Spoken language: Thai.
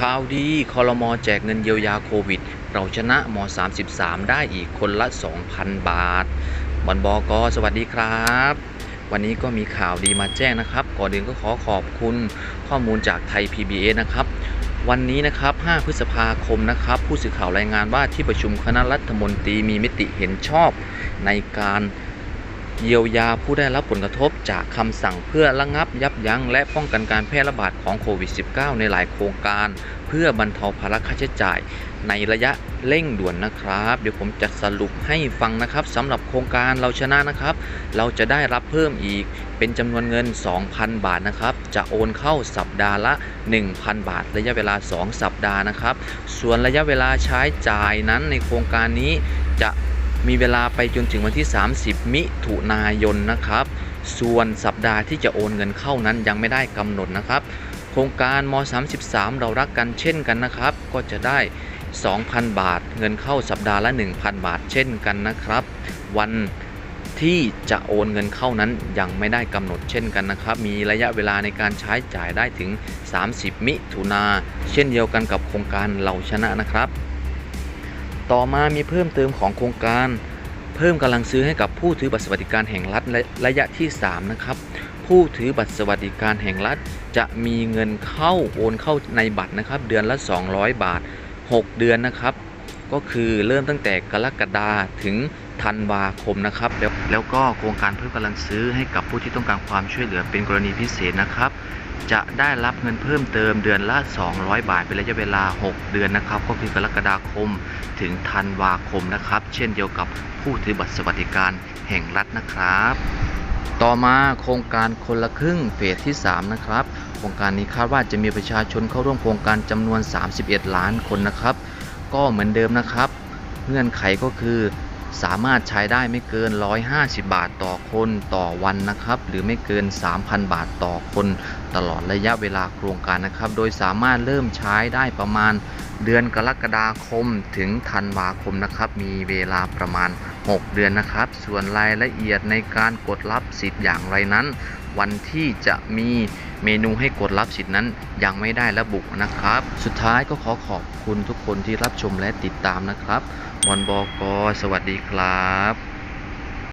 ข่าวดีคอรมอแจกเงินเยียวยาโควิด เราชนะม 33 ได้อีกคนละ 2,000 บาทบอลบอกอสวัสดีครับ วันนี้ก็มีข่าวดีมาแจ้งนะครับ ก่อนอื่นก็ขอขอบคุณข้อมูลจากไทย PBS นะครับวันนี้นะครับ 5 พฤษภาคมนะครับ ผู้สื่อข่าวรายงานว่าที่ประชุมคณะรัฐมนตรีมีมติเห็นชอบในการ เยียวยาผู้ได้รับผลกระทบจากคำสั่งเพื่อระงับยับยั้งและป้องกันการแพร่ระบาดของโควิด -19 ในหลายโครงการ เพื่อบรรเทาภาระค่าใช้จ่าย ในระยะเร่งด่วนนะครับ เดี๋ยวผมจะสรุปให้ฟังนะครับสำหรับโครงการเราชนะนะครับ เราจะได้รับเพิ่มอีกเป็นจำนวนเงิน 2,000 บาทนะครับ จะโอนเข้าสัปดาห์ละ 1,000 บาท ระยะเวลา 2 สัปดาห์นะครับ ส่วนระยะเวลาใช้จ่ายนั้นในโครงการนี้จะ มีเวลาไปจนถึงวันที่ 30 มิถุนายนนะครับ ส่วนสัปดาห์ที่จะโอนเงินเข้านั้นยังไม่ได้กำหนดนะครับ โครงการม 33 เรารักกันเช่นกันนะครับ ก็จะได้ 2,000 บาท เงินเข้าสัปดาห์ละ 1,000 บาทเช่นกันนะครับ วันที่จะโอนเงินเข้านั้นยังไม่ได้กำหนดเช่นกันนะครับ มีระยะเวลาในการใช้จ่ายได้ถึง 30 มิถุนาเช่นเดียวกันกับโครงการเราชนะนะครับ ต่อมามีเพิ่มเติมของโครงการ เพิ่มกำลังซื้อให้กับผู้ถือบัตรสวัสดิการแห่งรัฐระยะที่ 3 นะครับ ผู้ถือบัตรสวัสดิการแห่งรัฐ จะมีเงินเข้าโอนเข้าในบัตรนะครับ เดือนละ 200 บาท 6 เดือนนะครับ ก็คือเริ่มตั้งแต่กรกฎาถึง ธันวาคมนะครับ แล้วแล้วก็โครงการเพิ่มกำลังซื้อให้กับผู้ที่ต้องการความช่วยเหลือเป็นกรณีพิเศษนะครับ จะได้รับเงินเพิ่มเติมเดือนละ 200 บาท เป็นระยะเวลา 6 เดือนนะครับ ก็คือกรกฎาคมถึงธันวาคมนะครับ เช่นเดียวกับผู้ถือบัตรสวัสดิการแห่งรัฐนะครับต่อมาโครงการคนละครึ่งเฟสที่ 3 นะครับ โครงการนี้คาดว่าจะมีประชาชนเข้าร่วมโครงการจำนวน 31 ล้านคนนะครับ ก็เหมือนเดิมนะครับ เงื่อนไขก็คือ สามารถใช้ได้ไม่เกิน 150 บาทต่อคนต่อวันนะครับ หรือไม่เกิน 3,000 บาทต่อคน ตลอดระยะเวลาโครงการนะครับ โดยสามารถเริ่มใช้ได้ประมาณ เดือนกรกฎาคมถึงธันวาคมนะครับ มีเวลาประมาณ 6 เดือนนะครับ ส่วนรายละเอียดในการกดรับสิทธิ์อย่างไรนั้น วันที่จะมีเมนูให้กดรับสิทธินั้นยังไม่ได้ระบุนะครับ สุดท้ายก็ขอขอบคุณทุกคนที่รับชมและติดตามนะครับบอลบอกสวัสดีครับ